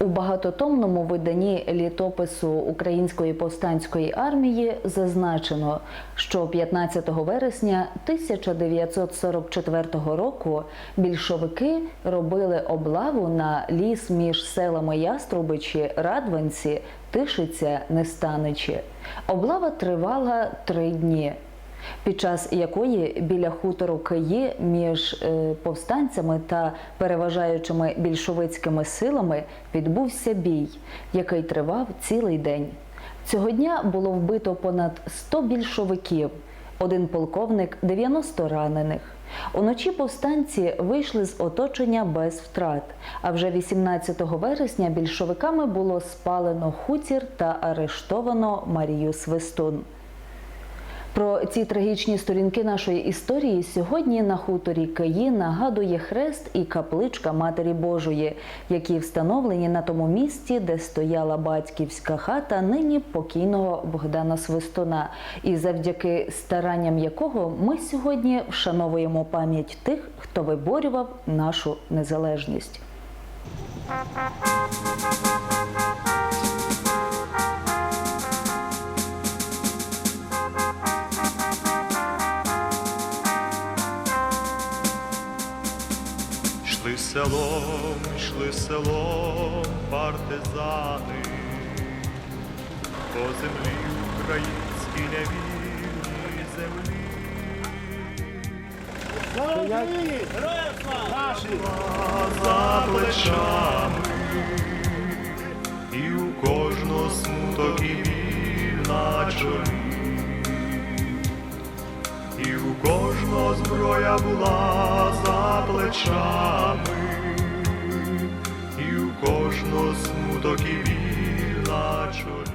У багатотомному виданні літопису Української повстанської армії зазначено, що 15 вересня 1944 року більшовики робили облаву на ліс між селами Яструбичі, Радванці, Тишиця, Нестаничі. Облава тривала три дні під час якої біля хутору Киї між е, повстанцями та переважаючими більшовицькими силами відбувся бій, який тривав цілий день. Цього дня було вбито понад 100 більшовиків, один полковник, 90 ранених. Уночі повстанці вийшли з оточення без втрат. А вже 18 вересня більшовиками було спалено хутір та арештовано Марію Свистун. Про ці трагічні сторінки нашої історії сьогодні на хуторі Киї нагадує хрест і капличка Матері Божої, які встановлені на тому місці, де стояла батьківська хата нині покійного Богдана Свистуна, і завдяки старанням якого ми сьогодні вшановуємо пам'ять тих, хто виборював нашу незалежність. Селом, йшли селом партизани, по землі українській невільній землі. За плечами, і у кожного смуток і біль на чолі. І у кожного зброя була плечами, і у кожного смуток і біль чолі.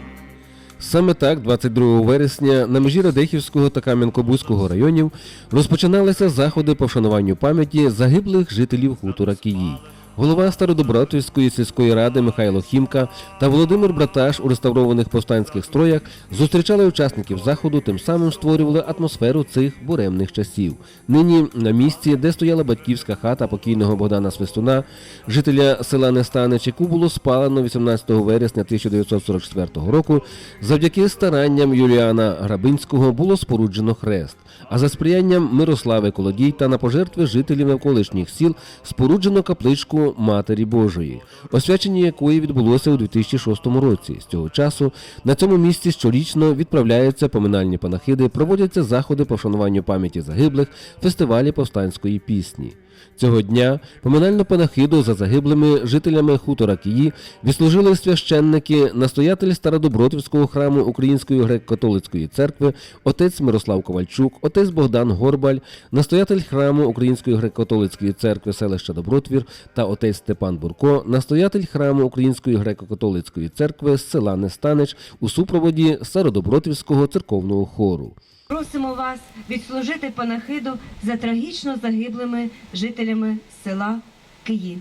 Саме так, 22 вересня, на межі Радехівського та Кам'янко-Бузького районів розпочиналися заходи по вшануванню пам'яті загиблих жителів хутора Київ. Голова Стародобратівської сільської ради Михайло Хімка та Володимир Браташ у реставрованих повстанських строях зустрічали учасників заходу, тим самим створювали атмосферу цих буремних часів. Нині на місці, де стояла батьківська хата покійного Богдана Свистуна, жителя села Нестанич, яку було спалено 18 вересня 1944 року, завдяки старанням Юліана Грабинського було споруджено хрест. А за сприянням Мирослави Колодій та на пожертви жителів навколишніх сіл споруджено капличку Матері Божої, освячення якої відбулося у 2006 році. З цього часу на цьому місці щорічно відправляються поминальні панахиди, проводяться заходи по вшануванню пам'яті загиблих, фестивалі повстанської пісні. Цього дня поминальну панахиду за загиблими жителями хутора Киї відслужили священники, настоятель Стародобротівського храму Української греко-католицької церкви, отець Мирослав Ковальчук, отець Богдан Горбаль, настоятель храму Української греко-католицької церкви селища Добротвір та отець Степан Бурко, настоятель храму Української греко-католицької церкви з села Нестанич у супроводі Стародобротівського церковного хору. Просимо вас відслужити панахиду за трагічно загиблими жителями села Киї.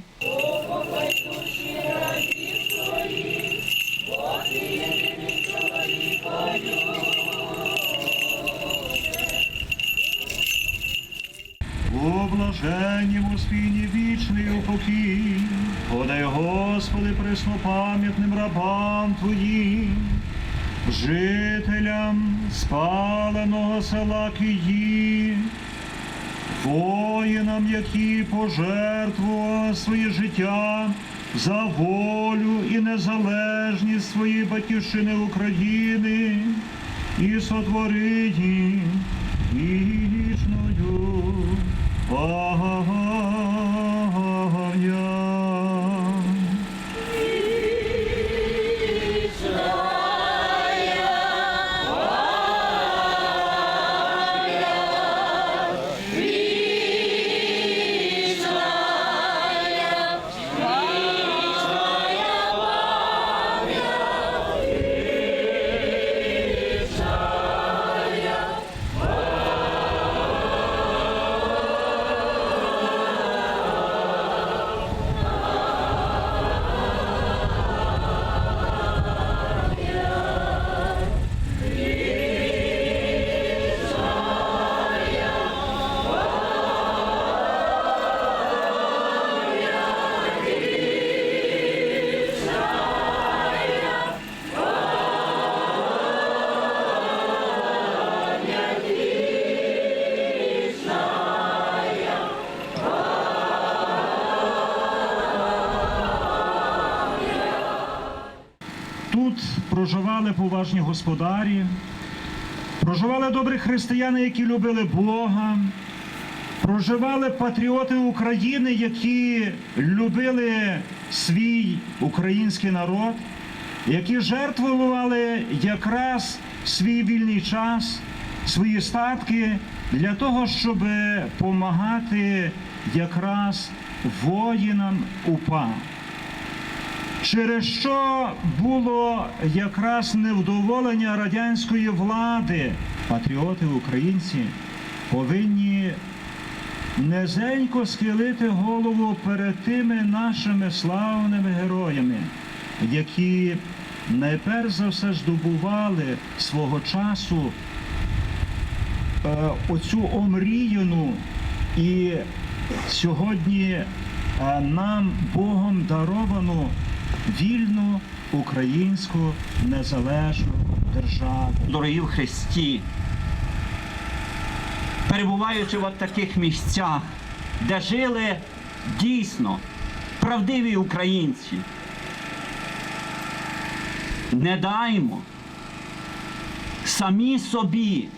У блаженнім успінні вічний упокій, подай, Господи, преснопам'ятним рабам Твоїм, жителям спаленого села Киї, воїнам, які пожертвували своє життя за волю і незалежність своєї батьківщини України і сотворити вічною. Проживали поважні господарі, проживали добрі християни, які любили Бога, проживали патріоти України, які любили свій український народ, які жертвували якраз свій вільний час, свої статки для того, щоб допомагати якраз воїнам УПА через що було якраз невдоволення радянської влади. Патріоти українці повинні низенько схилити голову перед тими нашими славними героями, які найперш за все здобували свого часу е, оцю омріяну і сьогодні е, нам Богом даровану вільну українську незалежну державу. дорогі в Христі, перебуваючи в таких місцях, де жили дійсно правдиві українці, не даймо самі собі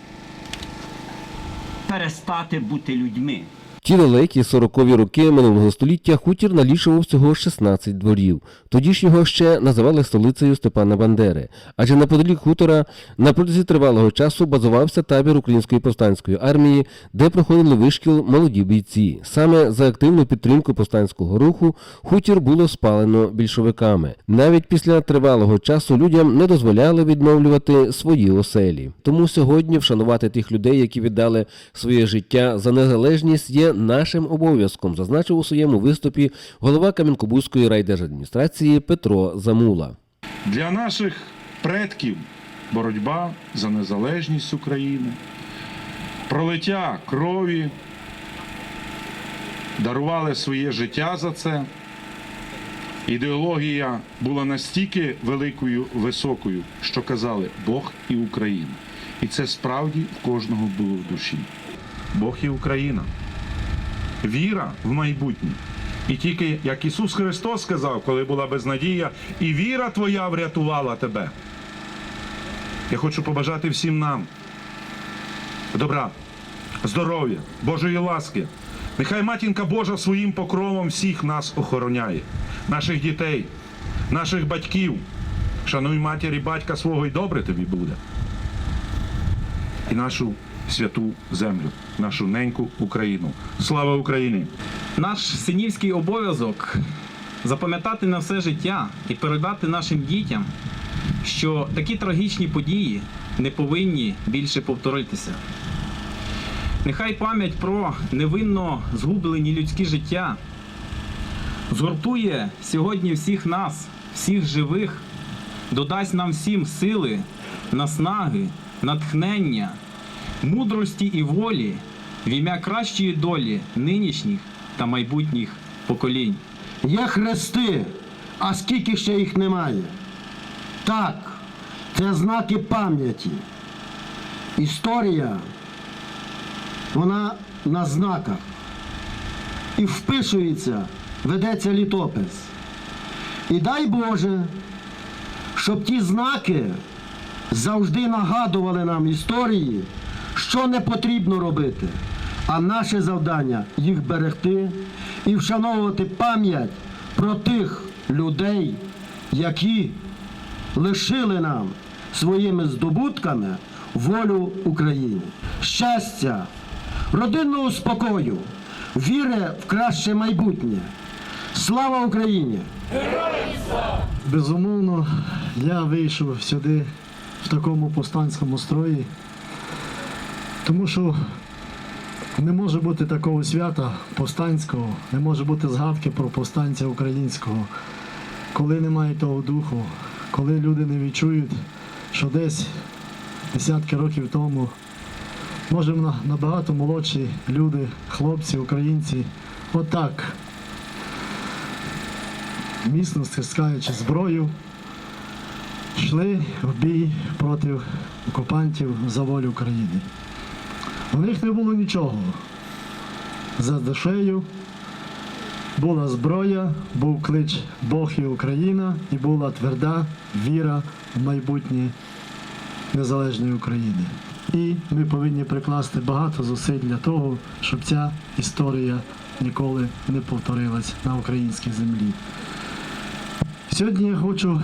перестати бути людьми. Ті далекі 40-ві роки минулого століття хутір налічував всього 16 дворів. Тодішнього ще називали столицею Степана Бандери. Адже неподалік хутора на протязі тривалого часу базувався табір Української повстанської армії, де проходили вишкіл молоді бійці. Саме за активну підтримку повстанського руху хутір було спалено більшовиками. Навіть після тривалого часу людям не дозволяли відновлювати свої оселі. Тому сьогодні вшанувати тих людей, які віддали своє життя за незалежність, є нашим обов'язком, зазначив у своєму виступі голова Кам'янкобузької райдержадміністрації Петро Замула. Для наших предків боротьба за незалежність України, пролиття крові, дарували своє життя за це. Ідеологія була настільки великою, високою, що казали Бог і Україна. І це справді в кожного було в душі. Бог і Україна. Віра в майбутнє. І тільки як Ісус Христос сказав, коли була безнадія, і віра твоя врятувала тебе. Я хочу побажати всім нам добра, здоров'я, Божої ласки. Нехай матінка Божа своїм покровом всіх нас охороняє, наших дітей, наших батьків. Шануй матір і батька свого, і добре тобі буде. І нашу святу землю, нашу неньку Україну. Слава Україні! Наш синівський обов'язок запам'ятати на все життя і передати нашим дітям, що такі трагічні події не повинні більше повторитися. Нехай пам'ять про невинно згублені людські життя згуртує сьогодні всіх нас, всіх живих, додасть нам всім сили, наснаги, натхнення, мудрості і волі в ім'я кращої долі нинішніх та майбутніх поколінь. Є хрести, а скільки ще їх немає. Так, це знаки пам'яті. Історія, вона на знаках. І вписується, ведеться літопис. І дай Боже, щоб ті знаки завжди нагадували нам історії, що не потрібно робити. А наше завдання їх берегти і вшановувати пам'ять про тих людей, які лишили нам своїми здобутками волю України. Щастя, родинного спокою, віри в краще майбутнє. Слава Україні! Безумовно, я вийшов сюди в такому повстанському строї, тому що не може бути такого свята повстанського, не може бути згадки про повстанця українського, коли немає того духу, коли люди не відчують, що десь десятки років тому, може набагато молодші люди, хлопці, українці, отак міцно стискаючи зброю, йшли в бій проти окупантів за волю України. У них не було нічого. За душею була зброя, був клич Бог і Україна, і була тверда віра в майбутнє незалежної України. І ми повинні прикласти багато зусиль для того, щоб ця історія ніколи не повторилась на українській землі. Сьогодні я хочу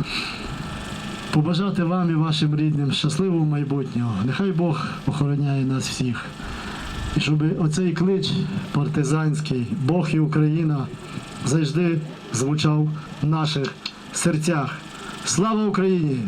побажати вам і вашим рідним щасливого майбутнього. Нехай Бог охороняє нас всіх. І щоб оцей клич партизанський, Бог і Україна завжди звучав в наших серцях. Слава Україні!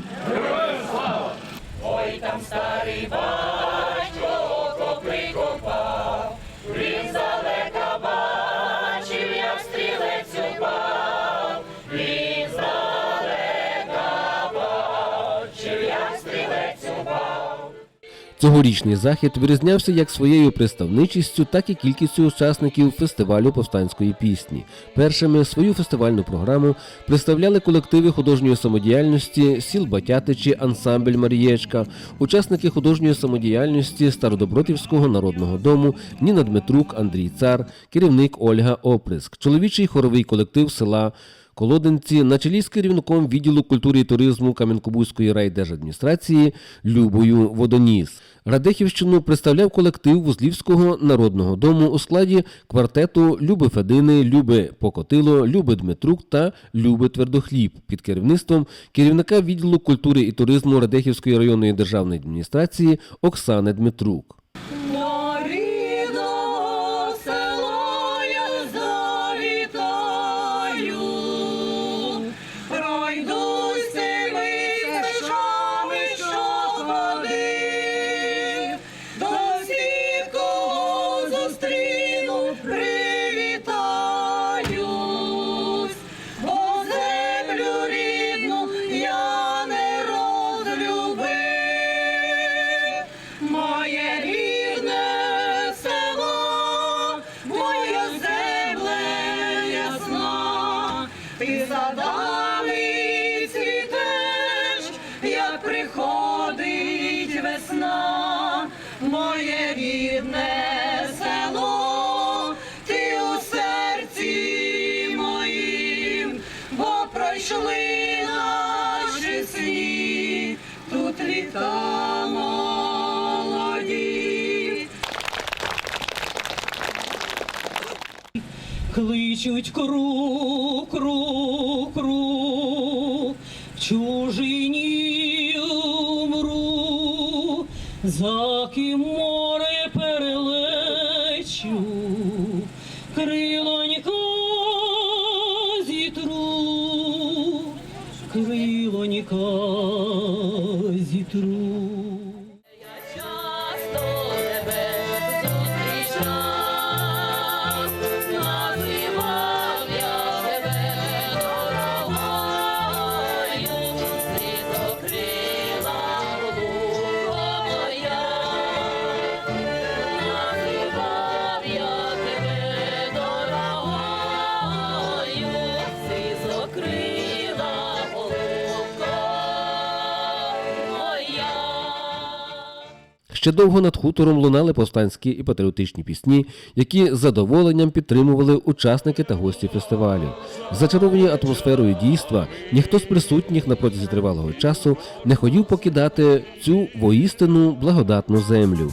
Цьогорічний захід вирізнявся як своєю представничістю, так і кількістю учасників фестивалю повстанської пісні. Першими свою фестивальну програму представляли колективи художньої самодіяльності Сіл Батятичі, ансамбль Марієчка, учасники художньої самодіяльності Стародобротівського народного дому Ніна Дмитрук, Андрій Цар, керівник Ольга Оприск, чоловічий хоровий колектив села. Колоденці на чолі з керівником відділу культури і туризму Кам'янкобузької райдержадміністрації Любою Водоніс. Радехівщину представляв колектив Вузлівського народного дому у складі квартету Люби Федини, Люби Покотило, Люби Дмитрук та Люби Твердохліб під керівництвом керівника відділу культури і туризму Радехівської районної державної адміністрації Оксани Дмитрук. Моє рідне село, ти у серці моїм, бо пройшли наші сні, тут літа молоді. Кличуть круг, круг, за ким море Ще довго над хутором лунали повстанські і патріотичні пісні, які з задоволенням підтримували учасники та гості фестивалю. Зачаровані атмосферою дійства, ніхто з присутніх на протязі тривалого часу не хотів покидати цю воістину благодатну землю.